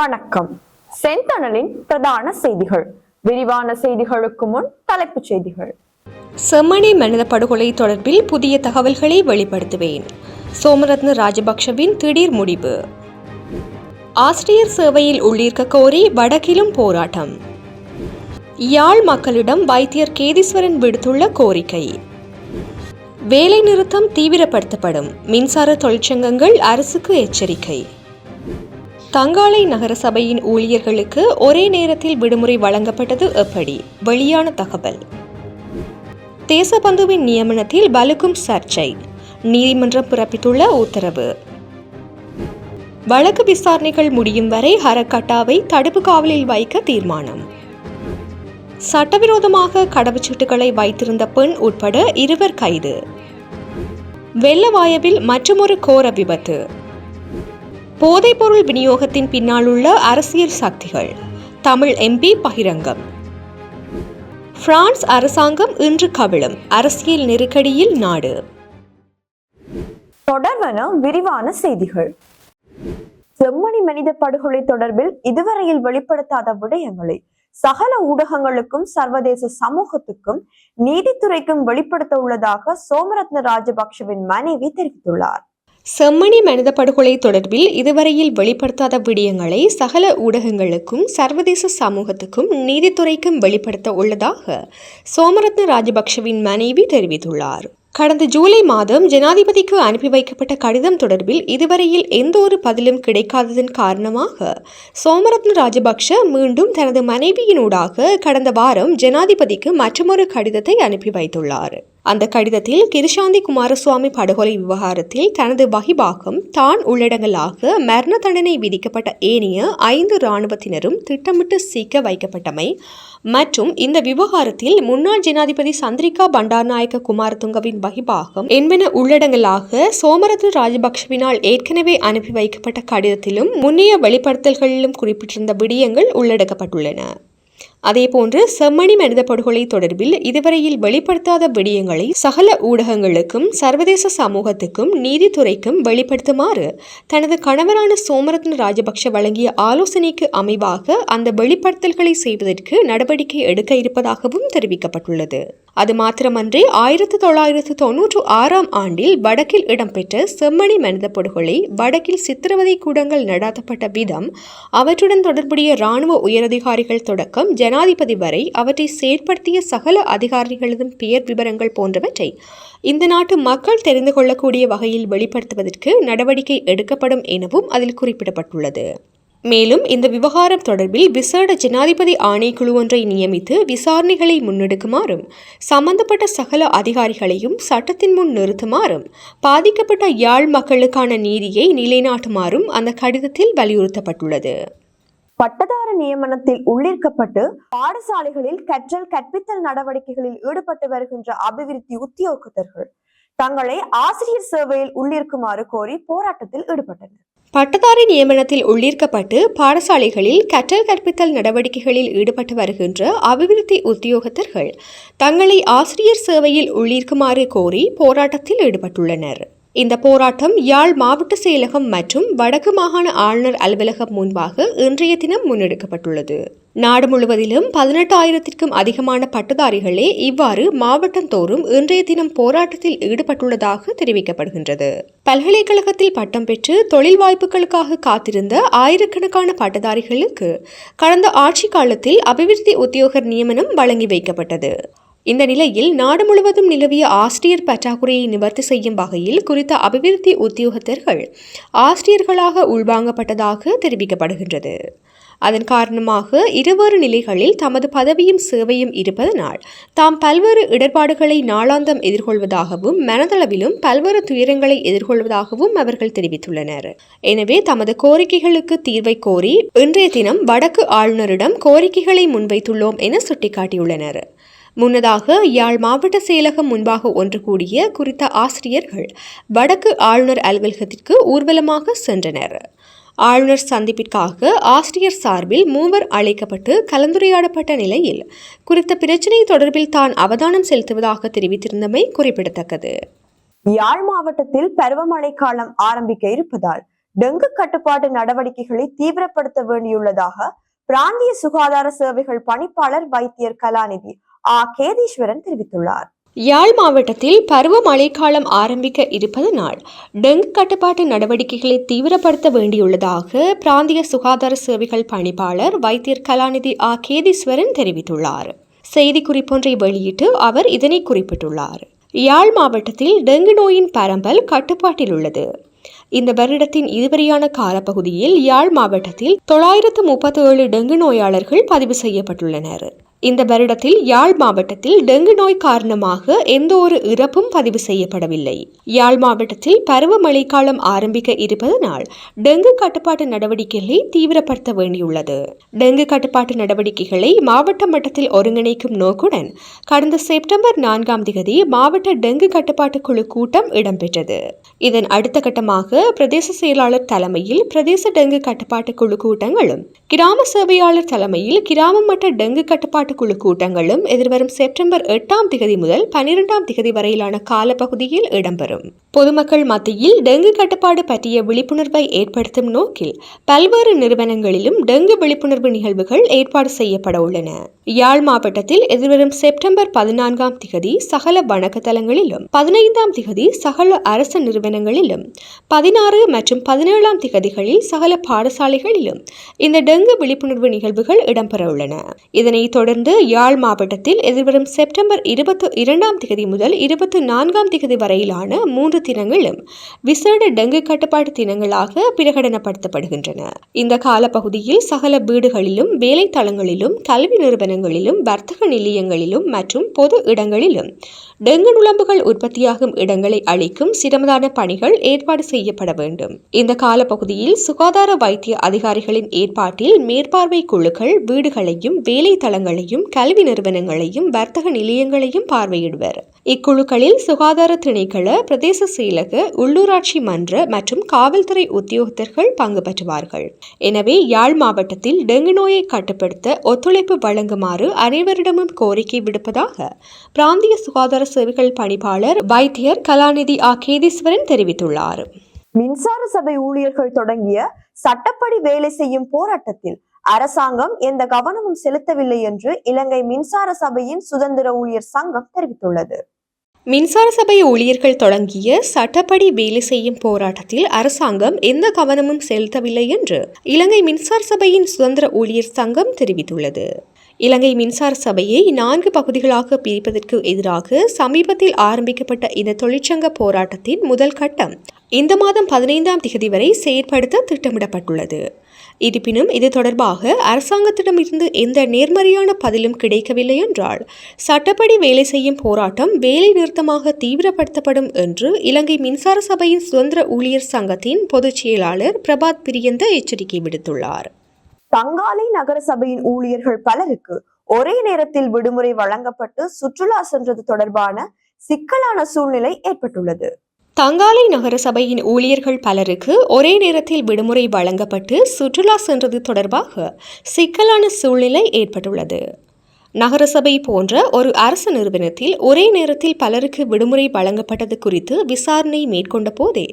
வணக்கம். செந்தணலின் பிரதான செய்திகள். விரிவான செய்திகளுக்கு முன் தலைப்புச் செய்திகள். செம்மணி மனித படுகொலை தொடர்பில் புதிய தகவல்களை வெளிப்படுத்துவேன். சோமரத்ன ராஜபக்ஷவின் திடீர் முடிவு. ஆசிரியர் சேவையில் உள்ளீர்க்க கோரி வடக்கிலும் போராட்டம். யாழ் மக்களிடம் வைத்தியர் கேதீஸ்வரன் விடுத்துள்ள கோரிக்கை. வேலை நிறுத்தம் தீவிரப்படுத்தப்படும். மின்சார தொழிற்சங்கங்கள் அரசுக்கு எச்சரிக்கை. தங்காலை நகரசபையின் ஊழியர்களுக்கு ஒரே நேரத்தில் விடுமுறை வழங்கப்பட்டது எப்படி? வெளியான தகவல். தேசபந்துவின் நியமனத்தில் பலுக்கும் சர்ச்சை. நீதிமன்றம் பிறப்பித்துள்ள உத்தரவு. வழக்கு விசாரணைகள் முடியும் வரை ஹரக்கட்டாவை தடுப்பு காவலில் வைக்க தீர்மானம். சட்டவிரோதமாக கடவுச்சீட்டுகளை வைத்திருந்த பெண் உட்பட இருவர் கைது. வெள்ளவாயவில் மற்றுமொரு கோர விபத்து. போதைப்பொருள் விநியோகத்தின் பின்னாலுள்ள அரசியல் சக்திகள். தமிழ் எம்பி பகிரங்கம். பிரான்ஸ் அரசாங்கம் இன்று கவிழும் அரசியல் நெருக்கடியில் நாடு. தொடர்வன விரிவான செய்திகள். செம்மணி மனித படுகொலை தொடர்பில் இதுவரையில் வெளிப்படுத்தாத விடயங்களை சகல ஊடகங்களுக்கும் சர்வதேச சமூகத்துக்கும் நீதித்துறைக்கும் வெளிப்படுத்த உள்ளதாக சோமரத்ன ராஜபக்ஷவின் மனைவி தெரிவித்துள்ளார். செம்மணி மனித படுகொலை தொடர்பில் இதுவரையில் வெளிப்படுத்தாத விடயங்களை சகல ஊடகங்களுக்கும் சர்வதேச சமூகத்துக்கும் நீதித்துறைக்கும் வெளிப்படுத்த உள்ளதாக சோமரத்ன ராஜபக்ஷவின் மனைவி தெரிவித்துள்ளார். கடந்த ஜூலை மாதம் ஜனாதிபதிக்கு அனுப்பி வைக்கப்பட்ட கடிதம் தொடர்பில் இதுவரையில் எந்த ஒரு பதிலும் கிடைக்காததன் காரணமாக சோமரத்ன ராஜபக்ஷ மீண்டும் தனது மனைவியினூடாக கடந்த வாரம் ஜனாதிபதிக்கு மற்றொரு கடிதத்தை அனுப்பி வைத்துள்ளார். அந்த கடிதத்தில் கிருஷாந்தி குமாரசுவாமி படுகொலை விவகாரத்தில் தனது வகிபாகம் தான் உள்ளடங்கலாக மரண தண்டனை விதிக்கப்பட்ட ஏனைய ஐந்து இராணுவத்தினரும் திட்டமிட்டு சீக்க வைக்கப்பட்டமை மற்றும் இந்த விவகாரத்தில் முன்னாள் ஜனாதிபதி சந்திரிகா பண்டாரநாயக்க குமாரதுங்கவின் வகிபாகம் என்பன உள்ளடங்கலாக சோமரத்ன ராஜபக்ஷவினால் ஏற்கனவே அனுப்பி வைக்கப்பட்ட கடிதத்திலும் முன்னைய வெளிப்படுத்தல்களிலும் குறிப்பிட்டிருந்த விடயங்கள் உள்ளடக்கப்பட்டுள்ளன. அதேபோன்று செம்மணி மனித படுகொலை தொடர்பில் இதுவரையில் வெளிப்படுத்தாத விடயங்களை சகல ஊடகங்களுக்கும் சர்வதேச சமூகத்துக்கும் நீதித்துறைக்கும் வெளிப்படுத்துமாறு தனது கணவரான சோமரத்ன ராஜபக்ஷ வழங்கிய ஆலோசனைக்கு அமைவாக அந்த வெளிப்படுத்தல்களை செய்வதற்கு நடவடிக்கை எடுக்க இருப்பதாகவும் தெரிவிக்கப்பட்டுள்ளது. அது மாத்திரமன்றி ஆயிரத்தி தொள்ளாயிரத்து தொன்னூற்று ஆறாம் ஆண்டில் வடக்கில் இடம்பெற்ற செம்மணி மனித படுகொலை வடக்கில் சித்திரவதை கூடங்கள் நடாத்தப்பட்ட விதம் அவற்றுடன் தொடர்புடைய இராணுவ உயரதிகாரிகள் தொடக்கம் ஜனாதிபதி வரை அவற்றை செயற்படுத்திய சகல அதிகாரிகளதும் பெயர் விவரங்கள் போன்றவற்றை இந்த நாட்டு மக்கள் தெரிந்து கொள்ளக்கூடிய வகையில் வெளிப்படுத்துவதற்கு நடவடிக்கை எடுக்கப்படும் எனவும் அதில் குறிப்பிடப்பட்டுள்ளது. மேலும் இந்த விவகாரம் தொடர்பில் விசேட ஜனாதிபதி ஆணைக்குழு ஒன்றை நியமித்து விசாரணைகளை முன்னெடுக்குமாறும் சம்பந்தப்பட்ட சகல அதிகாரிகளையும் சட்டத்தின் முன் நிறுத்துமாறும் பாதிக்கப்பட்ட யாழ் மக்களுக்கான நீதியை நிலைநாட்டுமாறும் அந்த கடிதத்தில் வலியுறுத்தப்பட்டுள்ளது. பட்டதார நியமனத்தில் உள்ளிருக்கப்பட்டு பாடசாலைகளில் கற்றல் கற்பித்தல் நடவடிக்கைகளில் ஈடுபட்டு வருகின்ற அபிவிருத்தி உத்தியோகத்தர்கள் தங்களை ஆசிரியர் சேவையில் உள்ளிருக்குமாறு கோரி போராட்டத்தில் ஈடுபட்டனர். பட்டதாரி நியமனத்தில் உள்ளீர்க்கப்பட்டு பாடசாலைகளில் கற்றல் கற்பித்தல் நடவடிக்கைகளில் ஈடுபட்டு வருகின்ற அபிவிருத்தி உத்தியோகத்தர்கள் தங்களை ஆசிரியர் சேவையில் உள்ளீர்க்குமாறு கோரி போராட்டத்தில் ஈடுபட்டுள்ளனர். இந்த போராட்டம் யாழ் மாவட்ட செயலகம் மற்றும் வடக்கு மாகாண ஆளுநர் அலுவலகம் முன்பாக இன்றைய தினம் முன்னெடுக்கப்பட்டுள்ளது. நாடு முழுவதிலும் பதினெட்டாயிரத்திற்கும் அதிகமான பட்டதாரிகளே இவ்வாறு மாவட்டம் தோறும் இன்றைய தினம் போராட்டத்தில் ஈடுபட்டுள்ளதாக தெரிவிக்கப்படுகின்றது. பல்கலைக்கழகத்தில் பட்டம் பெற்று தொழில் வாய்ப்புகளுக்காக காத்திருந்த ஆயிரக்கணக்கான பட்டதாரிகளுக்கு கடந்த ஆட்சி காலத்தில் அபிவிருத்தி உத்தியோகர் நியமனம் வழங்கி வைக்கப்பட்டது. இந்த நிலையில் நாடு முழுவதும் நிலவிய ஆசிரியர் பற்றாக்குறையை நிவர்த்தி செய்யும் வகையில் குறித்த அபிவிருத்தி உத்தியோகத்தர்கள் ஆசிரியர்களாக உள்வாங்கப்பட்டதாக தெரிவிக்கப்படுகின்றது. அதன் காரணமாக இருவேறு நிலைகளில் தமது பதவியும் சேவையும் இருப்பதனால் தாம் பல்வேறு இடர்பாடுகளை நாளாந்தம் எதிர்கொள்வதாகவும் மனதளவிலும் பல்வேறு துயரங்களை எதிர்கொள்வதாகவும் அவர்கள் தெரிவித்துள்ளனர். எனவே தமது கோரிக்கைகளுக்கு தீர்வை கோரி இன்றைய தினம் வடக்கு ஆளுநரிடம் கோரிக்கைகளை முன்வைத்துள்ளோம் என சுட்டிக்காட்டியுள்ளனர். முன்னதாக யாழ் மாவட்ட செயலகம் முன்பாக ஒன்று கூடிய குறித்த ஆசிரியர்கள் வடக்கு ஆளுநர் அலுவலகத்திற்கு ஊர்வலமாக சென்றனர். ஆளுநர் சந்திப்பிற்காக ஆசிரியர் சார்பில் மூவர் அழைக்கப்பட்டு கலந்துரையாடப்பட்ட நிலையில் குறித்த பிரச்சினை தொடர்பில் தான் அவதானம் செலுத்துவதாக தெரிவித்திருந்தமை குறிப்பிடத்தக்கது. யாழ் மாவட்டத்தில் பருவமழை காலம் ஆரம்பிக்க இருப்பதால் டெங்கு கட்டுப்பாட்டு நடவடிக்கைகளை தீவிரப்படுத்த வேண்டியுள்ளதாக பிராந்திய சுகாதார சேவைகள் பணிப்பாளர் வைத்தியர் கலாநிதி ஆ. கேதீஸ்வரன் தெரிவித்துள்ளார். யாழ் மாவட்டத்தில் பருவ மழைக்காலம் ஆரம்பிக்க இருப்பதனால் டெங்கு கட்டுப்பாட்டு நடவடிக்கைகளை தீவிரப்படுத்த வேண்டியுள்ளதாக பிராந்திய சுகாதார சேவைகள் பணிப்பாளர் வைத்தியர் கலாநிதி ஆ கேதீஸ்வரன் தெரிவித்துள்ளார். செய்திக்குறிப்பொன்றை வெளியிட்டு அவர் இதனை குறிப்பிட்டுள்ளார். யாழ் மாவட்டத்தில் டெங்கு நோயின் பரம்பல் கட்டுப்பாட்டில் உள்ளது. இந்த வருடத்தின் இதுவரையான காலப்பகுதியில் யாழ் மாவட்டத்தில் தொள்ளாயிரத்து முப்பத்தி ஏழு டெங்கு நோயாளர்கள் பதிவு செய்யப்பட்டுள்ளனர். இந்த வருடத்தில் யாழ் மாவட்டத்தில் டெங்கு நோய் காரணமாக எந்த ஒரு இறப்பும் பதிவு செய்யப்படவில்லை. யாழ் மாவட்டத்தில் பருவமழை காலம் ஆரம்பிக்க இருப்பதனால் டெங்கு கட்டுப்பாட்டு நடவடிக்கைகளை தீவிரப்படுத்த வேண்டியுள்ளது. டெங்கு கட்டுப்பாட்டு நடவடிக்கைகளை மாவட்ட மட்டத்தில் ஒருங்கிணைக்கும் நோக்குடன் கடந்த செப்டம்பர் நான்காம் தேதி மாவட்ட டெங்கு கட்டுப்பாட்டு குழு கூட்டம் இடம்பெற்றது. இதன் அடுத்த கட்டமாக பிரதேச செயலாளர் தலைமையில் பிரதேச டெங்கு கட்டுப்பாட்டு குழு கூட்டங்களும் கிராம சேவையாளர் தலைமையில் கிராம மட்ட டெங்கு கட்டுப்பாட்டு குழு கூட்டங்களும் எதிர்வரும் செப்டம்பர் எட்டாம் திகதி முதல் பனிரெண்டாம் திகதி வரையிலான காலப்பகுதியில் இடம்பெறும். பொதுமக்கள் மத்தியில் டெங்கு கட்டுப்பாடு பற்றிய விழிப்புணர்வை ஏற்படுத்தும் நோக்கில் பல்வேறு நிறுவனங்களிலும் டெங்கு விழிப்புணர்வு நிகழ்வுகள் ஏற்பாடு செய்யப்பட உள்ளன. யாழ் மாவட்டத்தில் எதிர்வரும் செப்டம்பர் பதினான்காம் திகதி சகல வணக்கத்தலங்களிலும் பதினைந்தாம் திகதி சகல அரசு நிறுவனங்களிலும் பதினாறு மற்றும் பதினேழாம் திகதிகளில் சகல பாடசாலைகளிலும் இந்த டெங்கு விழிப்புணர்வு நிகழ்வுகள் இடம்பெற உள்ளன. இதனைத் தொடர்ந்து யாழ் மாவட்டத்தில் எதிர்வரும் செப்டம்பர் இருபத்தி இரண்டாம் திகதி முதல் இருபத்தி நான்காம் திகதி வரையிலான மூன்று தினங்களும் விசேட டெங்கு கட்டுப்பாட்டு தினங்களாக பிரகடனப்படுத்தப்படுகின்றன. இந்த காலப்பகுதியில் சகல வீடுகளிலும் வேலைத்தளங்களிலும் கல்வி நிறுவனங்களிலும் வர்த்தக நிலையங்களிலும் மற்றும் பொது இடங்களிலும் டெங்கு நுழம்புகள் உற்பத்தியாகும் இடங்களை அளிக்கும் சிரமதான பணிகள் ஏற்பாடு செய்யப்பட வேண்டும். இந்த காலப்பகுதியில் சுகாதார வைத்திய அதிகாரிகளின் ஏற்பாட்டில் மேற்பார்வை குழுக்கள் வீடுகளையும் வேலை தளங்களையும் கல்வி நிறுவனங்களையும் வர்த்தக நிலையங்களையும் பார்வையிடுவர். இக்குழுக்களில் சுகாதார திணைக்கள பிரதேச செயலக உள்ளூராட்சி மன்ற மற்றும் காவல்துறை உத்தியோகத்தர்கள் பங்கு பெற்றுவார்கள். எனவே யாழ் மாவட்டத்தில் டெங்கு நோயை கட்டுப்படுத்த ஒத்துழைப்பு வழங்குமாறு அனைவரிடமும் கோரிக்கை விடுப்பதாக பிராந்திய சுகாதார சேவைகள் பணிப்பாளர் வைத்தியர் கலாநிதி ஆ கேதீஸ்வரன் தெரிவித்துள்ளார். மின்சார சபை ஊழியர்கள் தொடங்கிய சட்டப்படி வேலை செய்யும் போராட்டத்தில் அரசாங்கம் எந்த கவனமும் செலுத்தவில்லை என்று இலங்கை மின்சார சபையின் சுதந்திர ஊழியர் சங்கம் தெரிவித்துள்ளது. மின்சார சபை ஊழியர்கள் தொடங்கிய சட்டப்படி வேலை செய்யும் போராட்டத்தில் அரசாங்கம் எந்த கவனமும் செலுத்தவில்லை என்று இலங்கை மின்சார சபையின் சுதந்திர ஊழியர் சங்கம் தெரிவித்துள்ளது. இலங்கை மின்சார சபையை நான்கு பகுதிகளாக பிரிப்பதற்கு எதிராக சமீபத்தில் ஆரம்பிக்கப்பட்ட இந்த தொழிற்சங்க போராட்டத்தின் முதல் கட்டம் இந்த மாதம் பதினைந்தாம் தேதி வரை செயற்படுத்த திட்டமிடப்பட்டுள்ளது. இருப்பினும் இது தொடர்பாக அரசாங்கத்திடமிருந்து எந்த நேர்மறையான பதிலும் கிடைக்கவில்லை என்றால் சட்டப்படி வேலை செய்யும் போராட்டம் வேலை நிறுத்தமாக தீவிரப்படுத்தப்படும் என்று இலங்கை மின்சார சபையின் சுதந்திர ஊழியர் சங்கத்தின் பொதுச் செயலாளர் பிரபாத் பிரியந்த எச்சரிக்கை விடுத்துள்ளார். தங்காலை நகர சபையின் ஊழியர்கள் பலருக்கு ஒரே நேரத்தில் விடுமுறை வழங்கப்பட்டு சுற்றுலா சென்றது தொடர்பான சிக்கலான சூழ்நிலை ஏற்பட்டுள்ளது. தங்காலை நகர சபையின் ஊழியர்கள் பலருக்கு ஒரே நேரத்தில் விடுமுறை வழங்கப்பட்டு சுற்றுலா சென்றது தொடர்பாக சிக்கலான சூழ்நிலை ஏற்பட்டுள்ளது. நகரசபை போன்ற ஒரு அரசு நிறுவனத்தில் ஒரே நேரத்தில் பலருக்கு விடுமுறை வழங்கப்பட்டது குறித்து விசாரணை மேற்கொண்ட போதே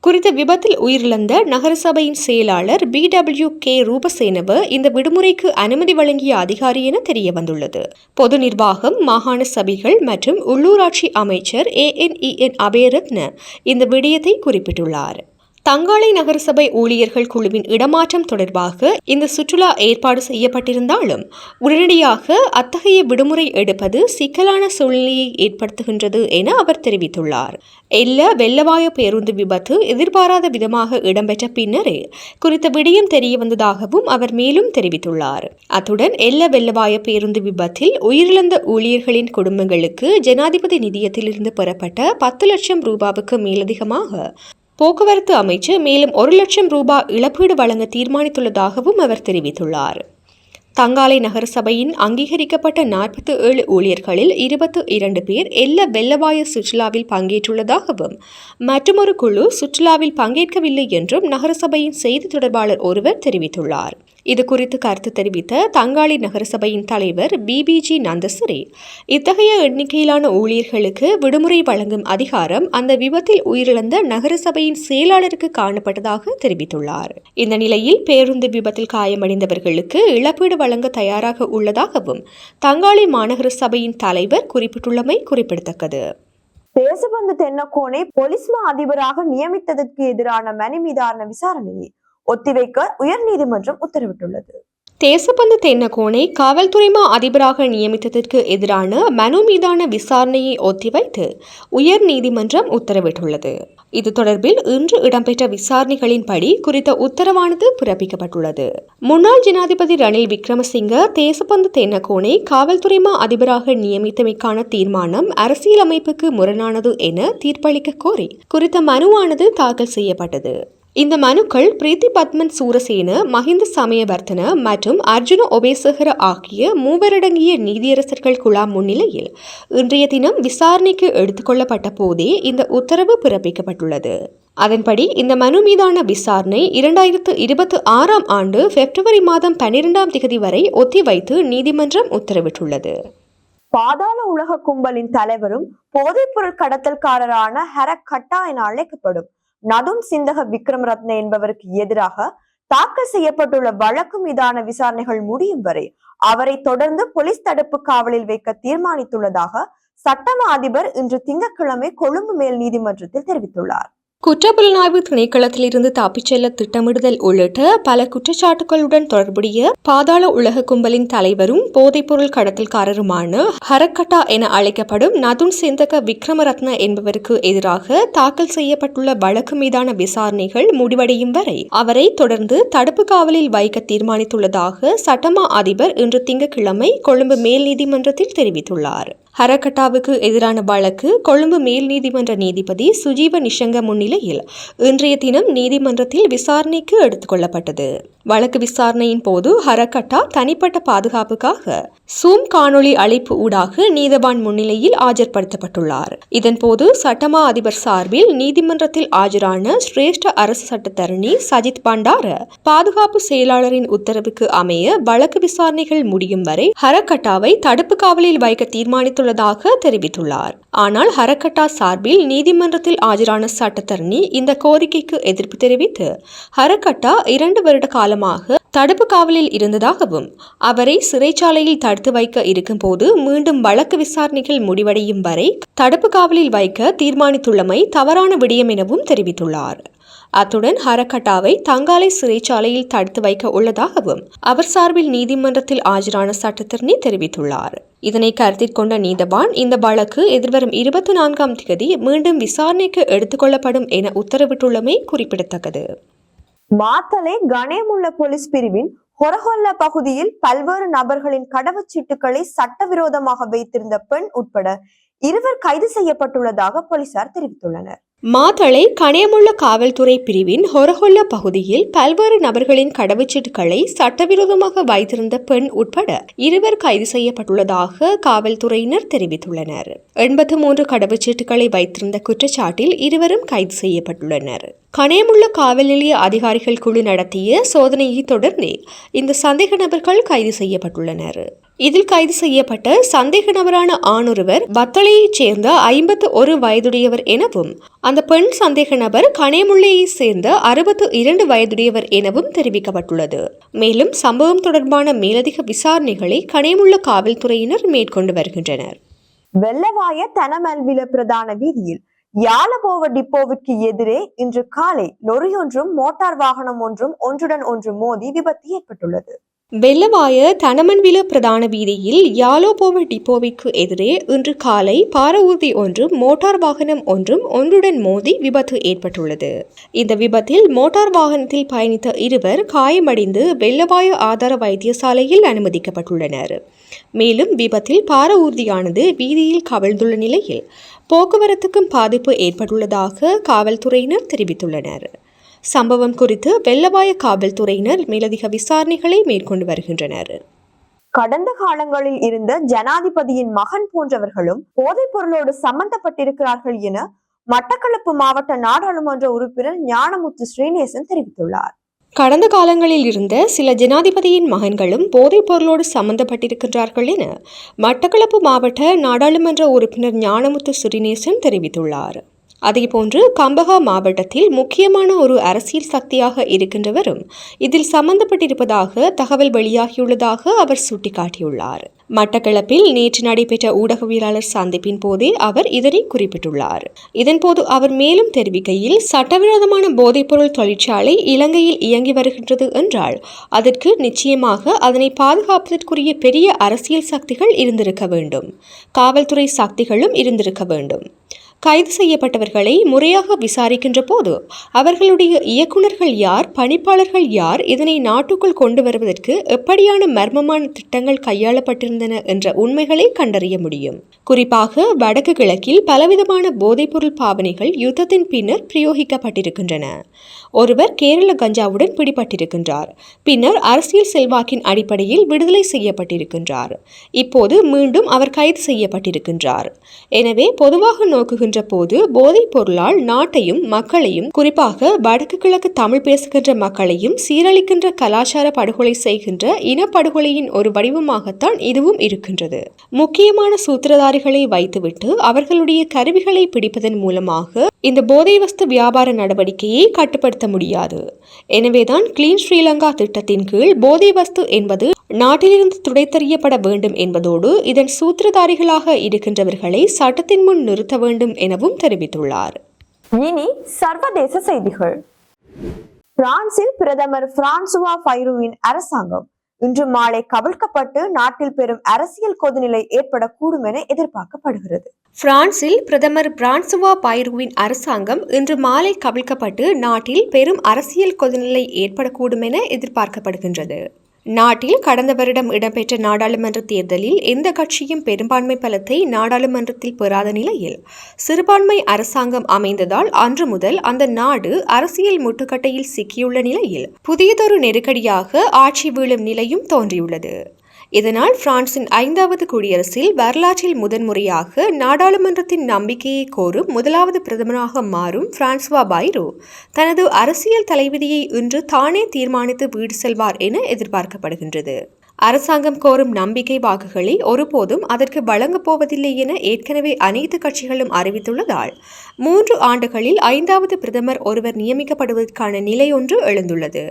குறித்த விபத்தில் உயிரிழந்த நகரசபையின் செயலாளர் பி டபிள்யூ கே ரூபசேனவ இந்த விடுமுறைக்கு அனுமதி வழங்கிய அதிகாரி என தெரிய வந்துள்ளது பொது நிர்வாகம் மாகாண சபைகள் மற்றும் உள்ளூராட்சி அமைச்சர் ஏஎன்இஎன் அபயரத்ன இந்த விடயத்தை குறிப்பிட்டுள்ளார். தங்காலை நகரசபை ஊழியர்கள் குழுவின் இடமாற்றம் தொடர்பாக இந்த சுற்றுலா ஏற்பாடு செய்யப்பட்டிருந்தாலும் உடனடியாக அத்தகைய விடுமுறை எடுப்பது சிக்கலான சூழ்நிலையை ஏற்படுத்துகின்றது என அவர் தெரிவித்துள்ளார். எல்ல வெள்ளவாய பேருந்து விபத்து எதிர்பாராத விதமாக இடம்பெற்ற பின்னரே குறித்த விடயம் தெரிய வந்ததாகவும் அவர் மேலும் தெரிவித்துள்ளார். அத்துடன் எல்ல வெள்ளவாய பேருந்து விபத்தில் உயிரிழந்த ஊழியர்களின் குடும்பங்களுக்கு ஜனாதிபதி நிதியத்திலிருந்து பெறப்பட்ட பத்து லட்சம் ரூபாவுக்கு மேலதிகமாக போக்குவரத்து அமைச்சு மேலும் ஒரு லட்சம் ரூபாய் இழப்பீடு வழங்க தீர்மானித்துள்ளதாகவும் அவர் தெரிவித்துள்ளார். தங்காலை நகரசபையின் அங்கீகரிக்கப்பட்ட நாற்பத்தி ஏழு ஊழியர்களில் இருபத்து இரண்டு பேர் எல்ல வெள்ளவாய சுற்றுலாவில் பங்கேற்றுள்ளதாகவும் மற்றொரு குழு சுற்றுலாவில் பங்கேற்கவில்லை என்றும் நகரசபையின் செய்தி தொடர்பாளர் ஒருவர் தெரிவித்துள்ளார். இது குறித்து கருத்து தெரிவித்த தங்காளி நகரசபையின் தலைவர் பிபிஜி நந்தசரி இத்தகைய எண்ணிக்கையிலான ஊழியர்களுக்கு விடுமுறை வழங்கும் அதிகாரம் அந்த விபத்தில் உயிரிழந்த நகரசபையின் செயலாளருக்கு காணப்பட்டதாக தெரிவித்துள்ளார். இந்த நிலையில் பேருந்து விபத்தில் காயமடைந்தவர்களுக்கு இழப்பீடு வழங்க தயாராக உள்ளதாகவும் தங்காளி மாநகர சபையின் தலைவர் குறிப்பிட்டுள்ளமை குறிப்பிடத்தக்கது. தேசபந்து தென்னக்கோனை பொலிஸ் மா அதிபராக நியமித்ததற்கு எதிரான மனு மீதான விசாரணையை ஒத்திவைக்க உயர்நீதிமன்றம் உத்தரவிட்டுள்ளது. தேசப்பந்து தென்னகோனை காவல்துறை மா அதிபராக நியமித்ததற்கு எதிரான மனு மீதான விசாரணையை ஒத்திவைத்து உயர் நீதிமன்றம் உத்தரவிட்டுள்ளது. இது தொடர்பில் இன்று இடம்பெற்ற விசாரணைகளின்படி குறித்த உத்தரவானது பிறப்பிக்கப்பட்டுள்ளது. முன்னாள் ஜனாதிபதி ரணில் விக்ரமசிங்க தேசப்பந்து தென்னகோனை காவல்துறை மா அதிபராக நியமித்தமைக்கான தீர்மானம் அரசியலமைப்புக்கு முரணானது என தீர்ப்பளிக்க கோரி குறித்த மனுவானது தாக்கல் செய்யப்பட்டது. இந்த மனுக்கள் பிரீத்தி பத்மன் சூரசேன மஹிந்த சமயவர்த்தன மற்றும் அர்ஜுன ஒபேசகர ஆகிய மூவரடங்கிய நீதியரசர்கள் குழாம் முன்னிலையில் இன்றைய தினம் விசாரணைக்கு எடுத்துக்கொள்ளப்பட்ட போதே இந்த உத்தரவு பிறப்பிக்கப்பட்டுள்ளது. அதன்படி இந்த மனு மீதான விசாரணை இரண்டாயிரத்து இருபத்தி ஆறாம் ஆண்டு பிப்ரவரி மாதம் பன்னிரெண்டாம் திகதி வரை ஒத்திவைத்து நீதிமன்றம் உத்தரவிட்டுள்ளது. பாதாள உலக கும்பலின் தலைவரும் போதைப்பொருள் கடத்தல்காரரான ஹரக் கட்டா என அழைக்கப்படும் நதும் சிந்தக விக்ரமரத்ன என்பவருக்கு எதிராக தாக்கல் செய்யப்பட்டுள்ள வழக்கு மீதான விசாரணைகள் முடியும் வரை அவரை தொடர்ந்து போலீஸ் தடுப்பு காவலில் வைக்க தீர்மானித்துள்ளதாக சட்டமா அதிபர் இன்று திங்கட்கிழமை கொழும்பு மேல் நீதிமன்றத்தில் தெரிவித்துள்ளார். குற்றப்புலனாய்வு திணைக்களத்திலிருந்து தப்பிச் செல்ல திட்டமிடுதல் உள்ளிட்ட பல குற்றச்சாட்டுகளுடன் தொடர்புடைய பாதாள உலக கும்பலின் தலைவரும் போதைப்பொருள் கடத்தல்காரருமான ஹரக்கட்டா என அழைக்கப்படும் நதுன் சிந்தக விக்ரமரத்ன என்பவருக்கு எதிராக தாக்கல் செய்யப்பட்டுள்ள வழக்கு மீதான விசாரணைகள் முடிவடையும் வரை அவரை தொடர்ந்து தடுப்பு காவலில் வைக்க தீர்மானித்துள்ளதாக சட்டமா அதிபர் இன்று திங்கட்கிழமை கொழும்பு மேல் நீதிமன்றத்தில் தெரிவித்துள்ளார். ஹரகட்டாவுக்கு எதிரான வழக்கு கொழும்பு மேல் நீதிமன்ற நீதிபதி சுஜீவ நிஷங்க முன்னிலையில் இன்றைய தினம் நீதிமன்றத்தில் விசாரணைக்கு எடுத்துக்கொள்ளப்பட்டது வழக்கு விசாரணையின் போது ஹரகட்டா தனிப்பட்ட பாதுகாப்புக்காக சூம் காணொளி அழைப்பு ஊடாக நீதவான் முன்னிலையில் ஆஜர்படுத்தப்பட்டுள்ளார். இதன்போது சட்டமா அதிபர் சார்பில் நீதிமன்றத்தில் ஆஜரான சிரேஷ்ட அரசு சட்டத்தரணி சஜித் பண்டார பாதுகாப்பு செயலாளரின் உத்தரவுக்கு அமைய வழக்கு விசாரணைகள் முடியும் வரை ஹரகட்டாவை தடுப்பு காவலில் வைக்க தீர்மானித்து தீர்மானித்துள்ளதாக தெரிவித்துள்ளார். ஆனால் ஹரக்கட்டா சார்பில் நீதிமன்றத்தில் ஆஜரான சட்டத்தரணி இந்த கோரிக்கைக்கு எதிர்ப்பு தெரிவித்து ஹரக்கட்டா இரண்டு வருட காலமாக தடுப்பு காவலில் இருந்ததாகவும் அவரை சிறைச்சாலையில் தடுத்து வைக்க இருக்கும்போது மீண்டும் வழக்கு விசாரணைகள் முடிவடையும் வரை தடுப்பு காவலில் வைக்க தீர்மானித்துள்ளமை தவறான விடயம் எனவும் தெரிவித்துள்ளார். அத்துடன் ஹரகட்டாவை தங்காலை சிறைச்சாலையில் தடுத்து வைக்க உள்ளதாகவும் அவர் சார்பில் நீதிமன்றத்தில் ஆஜரான சட்டத்தரணி தெரிவித்துள்ளார். இதனை கருத்தில் கொண்ட நீதவான் இந்த வழக்கு எதிர்வரும் இருபத்தி நான்காம் தேதி மீண்டும் விசாரணைக்கு எடுத்துக்கொள்ளப்படும் என உத்தரவிட்டுள்ளமை குறிப்பிடத்தக்கது. மாத்தலை கணேமுள்ள போலீஸ் பிரிவின் ஹொரஹொல்ல பகுதியில் பல்வேறு நபர்களின் கடவுச்சீட்டுகளை சட்டவிரோதமாக வைத்திருந்த பெண் உட்பட இருவர் கைது செய்யப்பட்டுள்ளதாக போலீசார் தெரிவித்துள்ளனர். மாத்தளை கணையமுள்ள காவல்துறை பிரிவின் ஹொரஹொல்ல பகுதியில் பல்வேறு நபர்களின் கடவுச்சீட்டுகளை சட்டவிரோதமாக வைத்திருந்த பெண் உட்பட இருவர் கைது செய்யப்பட்டுள்ளதாக காவல்துறையினர் தெரிவித்துள்ளனர். எண்பத்து மூன்று கடவுச்சீட்டுகளை வைத்திருந்த குற்றச்சாட்டில் இருவரும் கைது செய்யப்பட்டுள்ளனர். கணையமுள்ள காவல் நிலைய அதிகாரிகள் குழு நடத்திய சோதனையை தொடர்ந்தே இந்த சந்தேக நபர்கள் கைது செய்யப்பட்டுள்ளனர். இதில் கைது செய்யப்பட்ட சந்தேக நபரான ஆணொருவர் வத்தளையைச் சேர்ந்த ஐம்பத்து ஒரு வயதுடையவர் எனவும் அந்த பெண் சந்தேக நபர் கனேமுல்லையைச் சேர்ந்த அறுபத்து இரண்டு வயதுடையவர் எனவும் தெரிவிக்கப்பட்டுள்ளது. மேலும் சம்பவம் தொடர்பான மேலதிக விசாரணைகளை கனேமுள்ள காவல்துறையினர் மேற்கொண்டு வருகின்றனர். வெள்ளவாய தனமல்வில பிரதான வீதியில் யாலபோவ டிப்போவிற்கு எதிரே இன்று காலை லொரியொன்றும் மோட்டார் வாகனம் ஒன்றும் ஒன்றுடன் ஒன்று மோதி விபத்து ஏற்பட்டுள்ளது. வெள்ளவாய தனமன்வில பிரதான வீதியில் யாலோபோவ டிப்போவிற்கு எதிரே இன்று காலை பாரவூர்தி ஒன்றும் மோட்டார் வாகனம் ஒன்றும் ஒன்றுடன் மோதி விபத்து ஏற்பட்டுள்ளது. இந்த விபத்தில் மோட்டார் வாகனத்தில் பயணித்த இருவர் காயமடைந்து வெள்ளவாய ஆதார வைத்தியசாலையில் அனுமதிக்கப்பட்டுள்ளனர். மேலும் விபத்தில் பாரவூர்தியானது வீதியில் கவிழ்ந்துள்ள நிலையில் போக்குவரத்துக்கும் பாதிப்பு ஏற்பட்டுள்ளதாக காவல்துறையினர் தெரிவித்துள்ளனர். சம்பவம் குறித்து வெள்ளவாய காவல்துறையினர் மேலதிக விசாரணைகளை மேற்கொண்டு வருகின்றனர். கடந்த காலங்களில் இருந்த ஜனாதிபதியின் மகன் போன்றவர்களும் போதைப் பொருளோடு சம்பந்தப்பட்டிருக்கிறார்கள் என மட்டக்களப்பு மாவட்ட நாடாளுமன்ற உறுப்பினர் ஞானமுத்து ஸ்ரீநேசன் தெரிவித்துள்ளார். கடந்த காலங்களில் இருந்த சில ஜனாதிபதியின் மகன்களும் போதைப் பொருளோடு சம்பந்தப்பட்டிருக்கின்றார்கள் என மட்டக்களப்பு மாவட்ட நாடாளுமன்ற உறுப்பினர் ஞானமுத்து சுரிநேசன் தெரிவித்துள்ளார். அதேபோன்று கம்பஹா மாவட்டத்தில் முக்கியமான ஒரு அரசியல் சக்தியாக இருக்கின்றவரும் இதில் சம்பந்தப்பட்டிருப்பதாக தகவல் வெளியாகியுள்ளதாக அவர் சுட்டிக்காட்டியுள்ளார். மட்டக்களப்பில் நேற்று நடைபெற்ற ஊடகவியலாளர் சந்திப்பின் போதே அவர் இதனை குறிப்பிட்டுள்ளார். இதன்போது அவர் மேலும் தெரிவிக்கையில் சட்டவிரோதமான போதைப்பொருள் தொழிற்சாலை இலங்கையில் இயங்கி வருகின்றது என்றால் அதற்கு நிச்சயமாக அதனை பாதுகாப்பதற்குரிய பெரிய அரசியல் சக்திகள் இருந்திருக்க வேண்டும். காவல்துறை சக்திகளும் இருந்திருக்க வேண்டும். கைது செய்யப்பட்டவர்களை முறையாக விசாரிக்கின்ற போது அவர்களுடைய இயக்குனர்கள் யார் பணிப்பாளர்கள் யார் இதனை நாட்டுக்குள் கொண்டு வருவதற்கு எப்படியான மர்மமான திட்டங்கள் கையாளப்பட்டிருந்தன என்ற உண்மைகளை கண்டறிய முடியும். குறிப்பாக வடக்கு கிழக்கில் பலவிதமான போதைப்பொருள் பாவனைகள் யுத்தத்தின் பின்னர் பிரயோகிக்கப்பட்டிருக்கின்றன. ஒருவர் கேரள கஞ்சாவுடன் பிடிபட்டிருக்கின்றார். பின்னர் அரசியல் செல்வாக்கின் அடிப்படையில் விடுதலை செய்யப்பட்டிருக்கின்றார். இப்போது மீண்டும் அவர் கைது செய்யப்பட்டிருக்கின்றார். எனவே பொதுவாக நோக்குகின்ற போது போதைப் பொருளால் நாட்டையும் மக்களையும் குறிப்பாக வடக்கு கிழக்கு தமிழ் பேசுகின்ற மக்களையும் சீரழிக்கின்ற கலாச்சார படுகொலை செய்கின்ற இனப்படுகொலையின் ஒரு வடிவமாகத்தான் இதுவும் இருக்கின்றது. முக்கியமான சூத்திரதாரிகளை வைத்துவிட்டு அவர்களுடைய கருவிகளை பிடிப்பதன் மூலமாக இந்த போதை வஸ்து வியாபார நடவடிக்கையை கட்டுப்படுத்த முடியாது. எனவேதான் கிளீன் ஸ்ரீலங்கா திட்டத்தின் கீழ் போதை வஸ்து என்பது நாட்டிலிருந்து துடைத்தறியப்பட வேண்டும் என்பதோடு இதன் சூத்திரதாரிகளாக இருக்கின்றவர்களை சட்டத்தின் முன் நிறுத்த வேண்டும் எனவும் தெரிவித்துள்ளார். இனி சர்வதேச செய்திகள். பிரான்சில் பிரதமர் பிரான்சுவா பைருவின் அரசாங்கம் இன்று மாலை கவிழ்க்கப்பட்டு நாட்டில் பெரும் அரசியல் கொதிநிலை ஏற்படக்கூடும் என எதிர்பார்க்கப்படுகிறது. பிரான்சில் பிரதமர் பிரான்சுவா பைருவின் அரசாங்கம் இன்று மாலை கவிழ்க்கப்பட்டு நாட்டில் பெரும் அரசியல் கொதிநிலை ஏற்படக்கூடும் என எதிர்பார்க்கப்படுகின்றது. நாட்டில் கடந்த வருடம் இடம்பெற்ற நாடாளுமன்ற தேர்தலில் எந்த கட்சியும் பெரும்பான்மை பலத்தை நாடாளுமன்றத்தில் பெறாத நிலையில் சிறுபான்மை அரசாங்கம் அமைந்ததால் அன்று முதல் அந்த நாடு அரசியல் முட்டுக்கட்டையில் சிக்கியுள்ள நிலையில் புதியதொரு நெருக்கடியாக ஆட்சி வீழும் நிலையும் தோன்றியுள்ளது. இதனால் பிரான்சின் ஐந்தாவது குடியரசில் வரலாற்றில் முதன்முறையாக நாடாளுமன்றத்தின் நம்பிக்கையை கோரும் முதலாவது பிரதமராக மாறும் பிரான்சுவா பைரோ. தனது அரசியல் தலைவிதியை இன்று தானே தீர்மானித்து வீடு செல்வார் என எதிர்பார்க்கப்படுகின்றது. அரசாங்கம் கோரும் நம்பிக்கை வாக்குகளை ஒருபோதும் அதற்கு வழங்கப் போவதில்லை என ஏற்கனவே அனைத்து கட்சிகளும் அறிவித்துள்ளதால் மூன்று ஆண்டுகளில் ஐந்தாவது பிரதமர் ஒருவர் நியமிக்கப்படுவதற்கான நிலை ஒன்று எழுந்துள்ளது.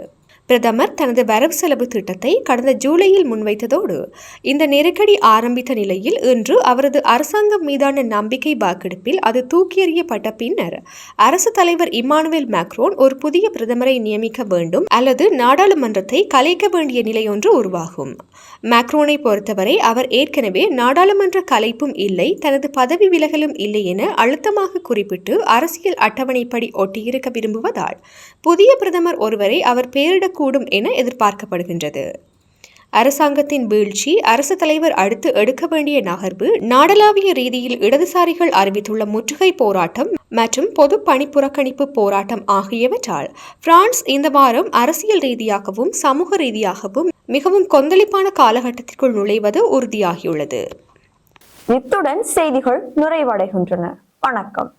பிரதமர் தனது வரவு செலவு திட்டத்தை கடந்த ஜூலையில் முன்வைத்ததோடு இந்த நெருக்கடி ஆரம்பித்த நிலையில் இன்று அவரது அரசாங்கம் மீதான நம்பிக்கை வாக்கெடுப்பில் அது தூக்கியறியப்பட்ட பின்னர் அரசு தலைவர் இம்மானுவேல் மேக்ரோன் ஒரு புதிய பிரதமரை நியமிக்க வேண்டும் அல்லது நாடாளுமன்றத்தை கலைக்க வேண்டிய நிலை ஒன்று உருவாகும். மேக்ரோனை பொறுத்தவரை அவர் ஏற்கனவே நாடாளுமன்ற கலைப்பும் இல்லை தனது பதவி விலகலும் இல்லை என அழுத்தமாக குறிப்பிட்டு அரசியல் அட்டவணைப்படி ஒட்டியிருக்க விரும்புவதால் புதிய பிரதமர் ஒருவரை அவர் பெயரிடக்கூடும் என எதிர்பார்க்கப்படுகின்றது. அரசாங்கத்தின் வீழ்ச்சி அரசு தலைவர் அடுத்து எடுக்க வேண்டிய நகர்வு நாடளாவிய ரீதியில் இடதுசாரிகள் அறிவித்துள்ள முற்றுகை போராட்டம் மற்றும் பொது பணி புறக்கணிப்பு போராட்டம் ஆகியவற்றால் பிரான்ஸ் இந்த வாரம் அரசியல் ரீதியாகவும் சமூக ரீதியாகவும் மிகவும் கொந்தளிப்பான காலகட்டத்திற்குள் நுழைவது உறுதியாகியுள்ளது. இத்துடன் செய்திகள் நிறைவடைகின்றன. வணக்கம்.